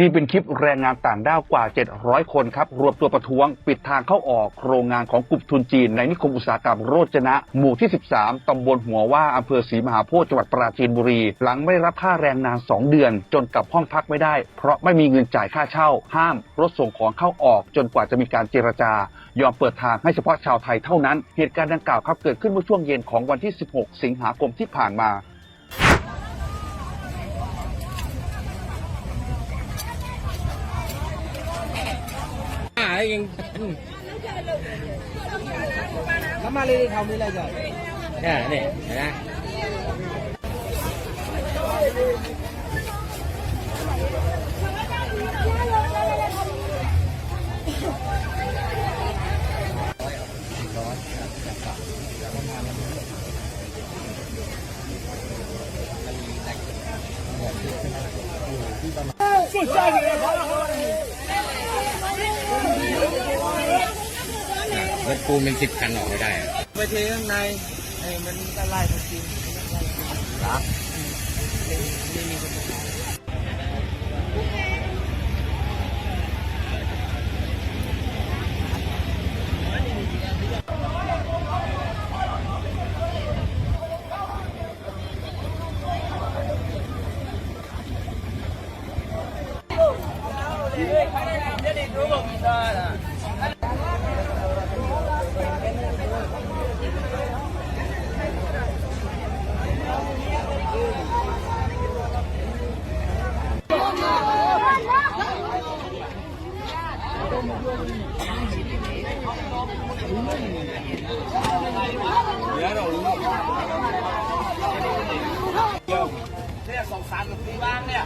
นี่เป็นคลิปแรงงานต่างด้าวกว่า 700 คนครับ รวมตัวประท้วง ปิดทางเข้าออกโรงงานของกลุ่มทุนจีน ในนิคมอุตสาหกรรมโรจนะ หมู่ที่ 13 ตำบลหัวว่าอำเภอศรีมหาโพธิ์จังหวัดปราจีนบุรี หลังไม่ได้รับค่าแรงนาน 2 เดือน จนกลับห้องพักไม่ได้ เพราะไม่มีเงินจ่ายค่าเช่า ห้ามรถส่งของเข้าออกจนกว่าจะมีการเจรจา ยอมเปิดทางให้เฉพาะชาวไทยเท่านั้น เหตุการณ์ดังกล่าวครับเกิดขึ้นเมื่อช่วงเย็นของวันที่ 16 สิงหาคมที่ผ่านมาหายังแล้วมาเลยทำอะไรจ้ะนี่ยเนี่ยนะ รถปูนเป็นสิบคันออกไม่ได้ ไปเทข้างในไอ้มันก็ไล่ไปกินครับไม่มีคน เนี่ยสองสามสี่บ้านเนี่ย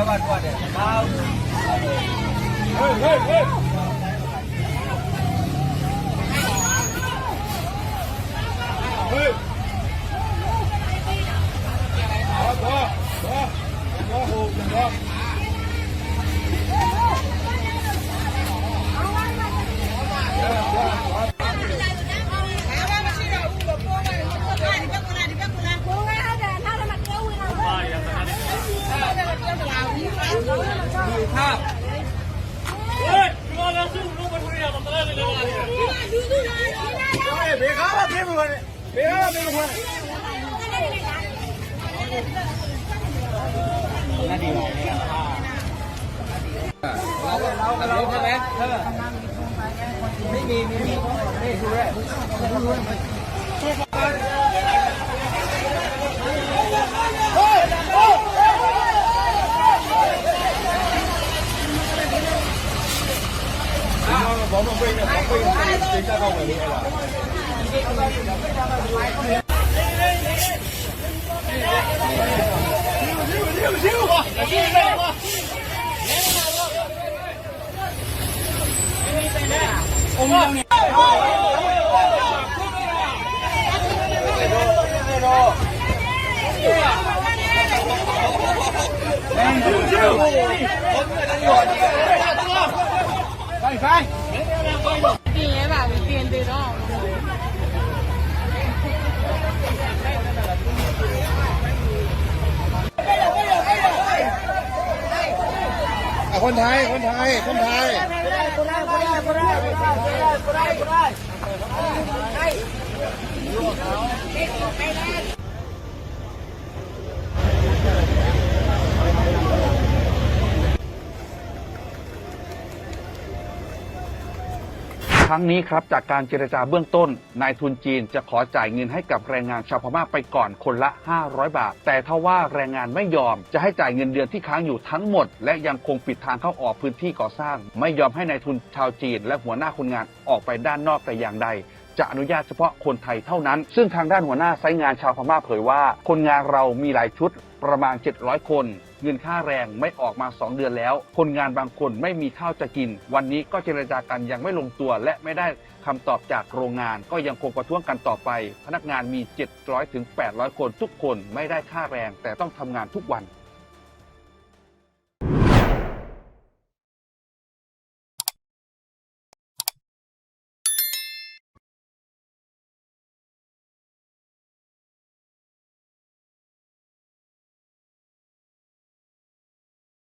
ยว รกมือน่าดีเลยเราเราเราใช่ไหมไม่มีไม่มีไม่ดูเลย ผมมาเป็นผมเป็นเป็นเคนไทย คนไทย คนไทยคทั้ ทั้งนี้ครับจากการเจรจาเบื้องต้นนายทุนจีนจะขอจ่ายเงินให้กับแรงงานชาวพม่าไปก่อนคนละ 500 บาท แต่ถ้าว่าแรงงานไม่ยอมจะให้จ่ายเงินเดือนที่ค้างอยู่ทั้งหมด และยังคงปิดทางเข้าออกพื้นที่ก่อสร้าง ไม่ยอมให้นายทุนชาวจีน และหัวหน้าคนงานออกไปด้านนอกแต่อย่างใด จะอนุญาตเฉพาะคนไทยเท่านั้น ซึ่งทางด้านหัวหน้าไซต์งานชาวพม่าเผยว่า คนงานเรามีหลายชุดประมาณ 700 คน เงินค่าแรงไม่ออกมา 2 เดือนแล้ว คนงานบางคนไม่มีข้าวจะกิน วันนี้ก็เจรจากันยังไม่ลงตัวและไม่ได้คำตอบจากโรงงาน ก็ยังคงประท้วงกันต่อไป พนักงานมี 700ถึง800 คนทุกคนไม่ได้ค่าแรง แต่ต้องทำงานทุกวัน